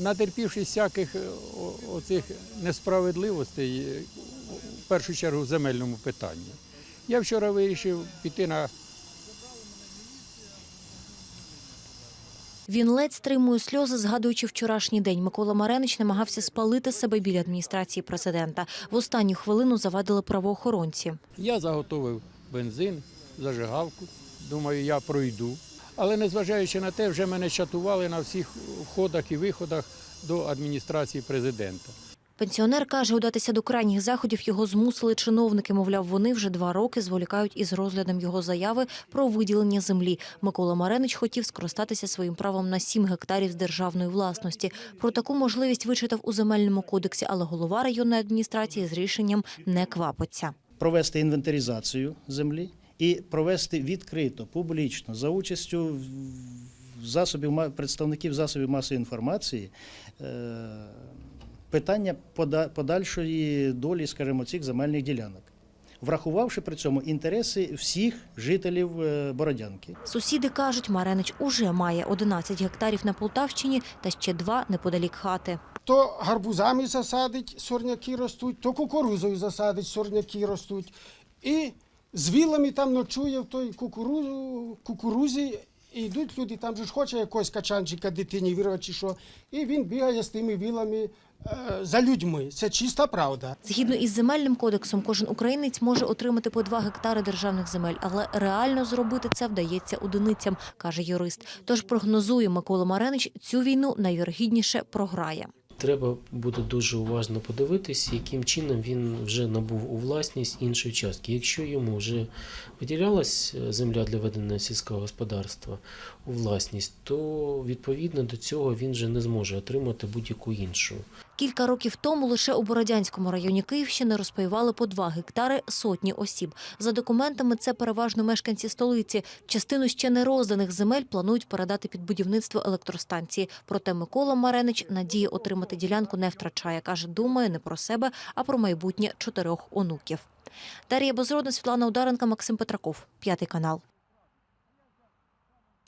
натерпівшись всяких е, оцих несправедливостей, е, в першу чергу в земельному питанні. Я вчора вирішив піти на Він ледь стримує сльози, згадуючи вчорашній день. Микола Маренич намагався спалити себе біля адміністрації президента. В останню хвилину завадили правоохоронці. Я заготовив бензин, зажигалку. Думаю, я пройду. Але незважаючи на те, вже мене чатували на всіх входах і виходах до адміністрації президента. Пенсіонер каже, удатися до крайніх заходів його змусили чиновники. Мовляв, вони вже два роки зволікають із розглядом його заяви про виділення землі. Микола Маренич хотів скористатися своїм правом на 7 гектарів з державної власності. Про таку можливість вичитав у земельному кодексі, але голова районної адміністрації з рішенням не квапиться. провести інвентаризацію землі і провести відкрито, публічно, за участю засобів ма- представників засобів масової інформації. е, Питання пода- подальшої долі, скажімо, цих земельних ділянок, врахувавши при цьому інтереси всіх жителів е, Бородянки. Сусіди кажуть, Маренич уже має 11 гектарів на Полтавщині та ще два неподалік хати. То гарбузами засадить, сорняки ростуть, то кукурузою засадить, сорняки ростуть. І з вілами там ночує в той кукурузу, кукурузі. І йдуть люди, там же ж хоче якогось качанчика дитині вирвати чи що. І він бігає з тими вілами е, за людьми. Це чиста правда. Згідно із земельним кодексом, кожен українець може отримати по 2 гектари державних земель, але реально зробити це вдається одиницям, каже юрист. Тож прогнозує Микола Маренич, цю війну найвірогідніше програє. Треба буде дуже уважно подивитися, яким чином він вже набув у власність іншої частки. Якщо йому вже виділялась е, земля для ведення сільського господарства у власність, то відповідно до цього він вже не зможе отримати будь-яку іншу. Кілька років тому лише у Бородянському районі Київщини розпаювали по 2 гектари сотні осіб. За документами, це переважно мешканці столиці. Частину ще не розданих земель планують передати під будівництво електростанції. Проте Микола Маренич надії отримати ділянку не втрачає. Каже, думає не про себе, а про майбутнє чотирьох онуків. Дар'я Безродна, Світлана Ударенка, Максим Петраков. П'ятий канал.